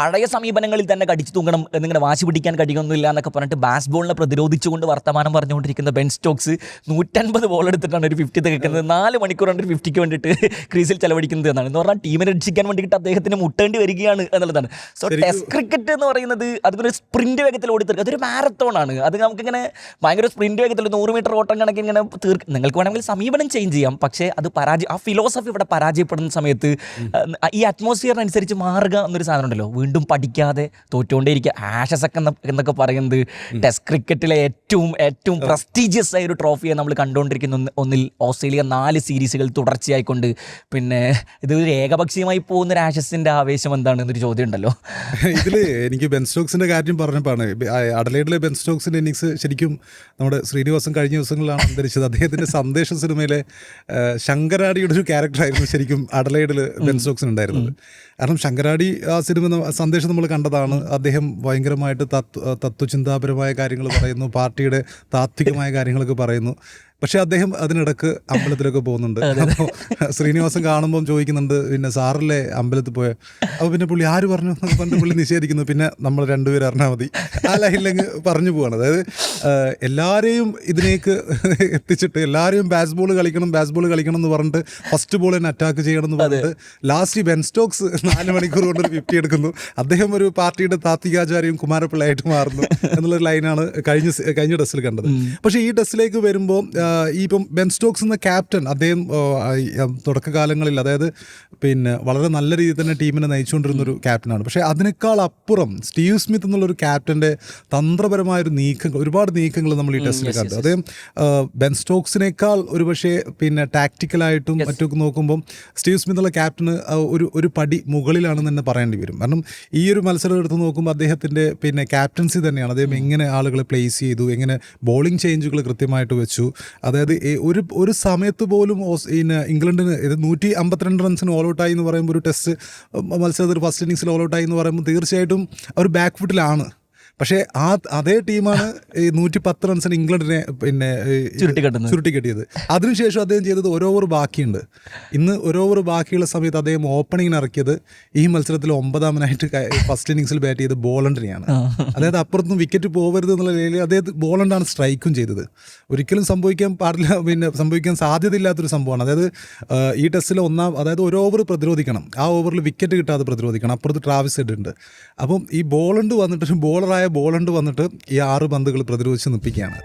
പഴയ സമീപനങ്ങളിൽ തന്നെ കടിച്ചു തൂങ്ങണം എന്നിങ്ങനെ വാശി പിടിക്കാൻ കഴിയുന്നില്ല എന്നൊക്കെ പറഞ്ഞിട്ട് ബാസ്ബോളിനെ പ്രതിരോധിച്ചുകൊണ്ട് വർത്തമാനം പറഞ്ഞുകൊണ്ടിരിക്കുന്ന ബെൻ സ്റ്റോക്സ് നൂറ്റൻപത് ബോൾ എടുത്തിട്ടാണ് ഒരു ഫിഫ്റ്റി തികക്കുന്നത് നാല് മണിക്കൂറാണ് ഒരു ഫിഫ്റ്റിക്ക് വേണ്ടിയിട്ട് ക്രീസിൽ ചെലവഴിക്കുന്നത് എന്നാണ്. എന്ന് പറഞ്ഞാൽ ടീമിനെ രക്ഷിക്കാൻ വേണ്ടിയിട്ട് അദ്ദേഹത്തിന് മുട്ടേണ്ടി വരികയാണ് എന്നുള്ളതാണ്. സോ ടെസ്റ്റ് ക്രിക്കറ്റ് എന്ന് പറയുന്നത് അതിനൊരു സ്പ്രിന്റ് വേഗത്തിൽ ഓടിത്തീർക്കുക അതൊരു മാരത്തോൺ ആണ്. അത് നമുക്കിങ്ങനെ ഭയങ്കര സ്പ്രിന്റ് വേഗത്തിൽ നൂറ് മീറ്റർ ഓട്ടം കണക്കിന് ഇങ്ങനെ തീർക്ക് നിങ്ങൾക്ക് വേണമെങ്കിൽ സമീപനം ചേഞ്ച് ചെയ്യാം. പക്ഷേ അത് പരാജയം ആ ഫിലോസഫി ഇവിടെ പരാജയപ്പെടുന്ന സമയത്ത് ഈ അറ്റ്മോസ്ഫിയറിനനുസരിച്ച് മാറുക എന്നൊരു സാധനം ഉണ്ടല്ലോ. വീണ്ടും പഠിക്കാതെ തോറ്റുകൊണ്ടേയിരിക്കുക. ആഷസ് ഒക്കെ എന്നൊക്കെ പറയുന്നത് ടെസ്റ്റ് ക്രിക്കറ്റിലെ ഏറ്റവും ഏറ്റവും പ്രസ്റ്റീജിയസ് ആയ ഒരു ട്രോഫിയെ നമ്മൾ കണ്ടുകൊണ്ടിരിക്കുന്ന ഒന്ന് ഒന്നിൽ ഓസ്ട്രേലിയ നാല് സീരീസുകൾ തുടർച്ചയായിക്കൊണ്ട്. പിന്നെ ഇത് ഒരു ഏകപക്ഷീയമായി പോകുന്ന ഒരു ആഷസിന്റെ ആവേശം എന്താണ് എന്നൊരു ചോദ്യം ഉണ്ടല്ലോ. ഇതിൽ എനിക്ക് ബെൻ സ്റ്റോക്സിന്റെ കാര്യം പറഞ്ഞപ്പോഴാണ് അഡലൈഡിലെ ബെൻ സ്റ്റോക്സിന്റെ ഇന്നിങ്സ് ശരിക്കും നമ്മുടെ ശ്രീനിവാസൻ കഴിഞ്ഞ ദിവസങ്ങളിലാണ് അന്തരിച്ചത്. അദ്ദേഹത്തിന്റെ സന്ദേശ സിനിമയിലെ ശങ്കരാടിയുടെ ഒരു ക്യാരക്ടറായിരുന്നു ശരിക്കും അഡലൈഡിൽ ബെൻ സ്റ്റോക്സിന് ഉണ്ടായിരുന്നത്. കാരണം ശങ്കരാടി ആ സിനിമ സന്ദേശം നമ്മൾ കണ്ടതാണ്. അദ്ദേഹം ഭയങ്കരമായിട്ട് തത്വ തത്വചിന്താപരമായ കാര്യങ്ങൾ പറയുന്നു. പാർട്ടിയുടെ താത്വികമായ കാര്യങ്ങളൊക്കെ പറയുന്നു. പക്ഷെ അദ്ദേഹം അതിനിടക്ക് അമ്പലത്തിലൊക്കെ പോകുന്നുണ്ട്. അപ്പോൾ ശ്രീനിവാസൻ കാണുമ്പോൾ ചോദിക്കുന്നുണ്ട് പിന്നെ സാറല്ലേ അമ്പലത്തിൽ പോയ? അപ്പോൾ പിന്നെ പുള്ളി ആര് പറഞ്ഞു? എന്നൊക്കെ പറഞ്ഞിട്ട് പുള്ളി നിഷേധിക്കുന്നു. പിന്നെ നമ്മൾ രണ്ടുപേരും അറിഞ്ഞാൽ മതി ആ ലൈനിലങ്ങ് പറഞ്ഞു പോവാണ്. അതായത് എല്ലാവരെയും ഇതിലേക്ക് എത്തിച്ചിട്ട് എല്ലാവരെയും ബാസ്ബോൾ കളിക്കണം ബാസ്ബോൾ കളിക്കണം എന്ന് പറഞ്ഞിട്ട് ഫസ്റ്റ് ബോൾ തന്നെ അറ്റാക്ക് ചെയ്യണം എന്ന് പറഞ്ഞിട്ട് ലാസ്റ്റ് ബെൻ സ്റ്റോക്സ് നാല് മണിക്കൂർ കൊണ്ട് ഒരു ഫിഫ്റ്റി എടുക്കുന്നു. അദ്ദേഹം ഒരു പാർട്ടിയുടെ താത്വികാചാര്യയും കുമാരപിള്ളയായിട്ട് മാറുന്നു. എന്നുള്ളൊരു ലൈനാണ് കഴിഞ്ഞ കഴിഞ്ഞ ടെസ്റ്റിൽ കണ്ടത്. പക്ഷേ ഈ ടെസ്റ്റിലേക്ക് വരുമ്പോൾ ഈ ഇപ്പം ബെൻ സ്റ്റോക്സ് എന്ന ക്യാപ്റ്റൻ അദ്ദേഹം തുടക്കകാലങ്ങളിൽ അതായത് പിന്നെ വളരെ നല്ല രീതിയിൽ തന്നെ ടീമിനെ നയിച്ചുകൊണ്ടിരുന്ന ഒരു ക്യാപ്റ്റനാണ്. പക്ഷേ അതിനേക്കാൾ അപ്പുറം സ്റ്റീവ് സ്മിത്ത് എന്നുള്ളൊരു ക്യാപ്റ്റന്റെ തന്ത്രപരമായ ഒരു നീക്കങ്ങൾ ഒരുപാട് നീക്കങ്ങൾ നമ്മൾ ഈ ടെസ്റ്റിൽ കണ്ടു. അദ്ദേഹം ബെൻ സ്റ്റോക്സിനേക്കാൾ ഒരു പക്ഷേ പിന്നെ ടാക്റ്റിക്കലായിട്ടും മറ്റൊക്കെ നോക്കുമ്പം സ്റ്റീവ് സ്മിത്ത് എന്നുള്ള ക്യാപ്റ്റന് ഒരു ഒരു പടി മുകളിലാണെന്ന് തന്നെ പറയേണ്ടി വരും. കാരണം ഈ ഒരു മത്സരം എടുത്ത് നോക്കുമ്പോൾ അദ്ദേഹത്തിന്റെ പിന്നെ ക്യാപ്റ്റൻസി തന്നെയാണ്. അദ്ദേഹം എങ്ങനെ ആളുകളെ പ്ലേസ് ചെയ്തു എങ്ങനെ ബോളിംഗ് ചേഞ്ചുകൾ കൃത്യമായിട്ട് വെച്ചു അതായത് ഒരു ഒരു സമയത്ത് പോലും ഓസ്- പിന്നെ ഇംഗ്ലണ്ടിന് ഇത് നൂറ്റി അമ്പത്തിരണ്ട് റൺസിന് ഓൾ ഔട്ടായി എന്ന് പറയുമ്പോൾ ഒരു ടെസ്റ്റ് മത്സരത്തിൽ ഫസ്റ്റ് ഇന്നിങ്സിൽ ഓൾ ഔട്ടായി എന്ന് പറയുമ്പോൾ തീർച്ചയായിട്ടും അവർ ബാക്ക് ഫുട്ടിലാണ് പക്ഷേ ആ അതേ ടീമാണ് ഈ നൂറ്റി പത്ത് റൺസിന് ഇംഗ്ലണ്ടിനെ പിന്നെ ചുരുട്ടി ചുരുട്ടിക്കെട്ടുന്നത്. ചുരുട്ടിക്കെട്ടിയത് അതിനുശേഷം അദ്ദേഹം ചെയ്തത് ഒരു ഓവർ ബാക്കിയുണ്ട്. ഇന്ന് ഒരു ഓവർ ബാക്കിയുള്ള സമയത്ത് അദ്ദേഹം ഓപ്പണിങ്ങിന് ഇറക്കിയത് ഈ മത്സരത്തിൽ ഒമ്പതാമനായിട്ട് ഫസ്റ്റ് ഇന്നിങ്സിൽ ബാറ്റ് ചെയ്ത് ബോളണ്ടിനെയാണ്. അതായത് അപ്പുറത്തും വിക്കറ്റ് പോകരുത് എന്നുള്ള നിലയിൽ അദ്ദേഹം ബോളണ്ടാണ് സ്ട്രൈക്കും ചെയ്തത്. ഒരിക്കലും സംഭവിക്കാൻ പാടില്ല പിന്നെ സംഭവിക്കാൻ സാധ്യതയില്ലാത്തൊരു സംഭവമാണ്. അതായത് ഈ ടെസ്റ്റിൽ ഒന്നാം അതായത് ഒരു ഓവർ പ്രതിരോധിക്കണം. ആ ഓവറിൽ വിക്കറ്റ് കിട്ടാതെ പ്രതിരോധിക്കണം. അപ്പുറത്ത് ട്രാവിസ് ഹെഡ് ഉണ്ട്. അപ്പം ഈ ബോളണ്ട് വന്നിട്ട് ബോളറായ ബോളണ്ട് വന്നിട്ട് ഈ ആറ് പന്തുകൾ പ്രതിരോധിച്ച് നിൽപ്പിക്കുകയാണ്.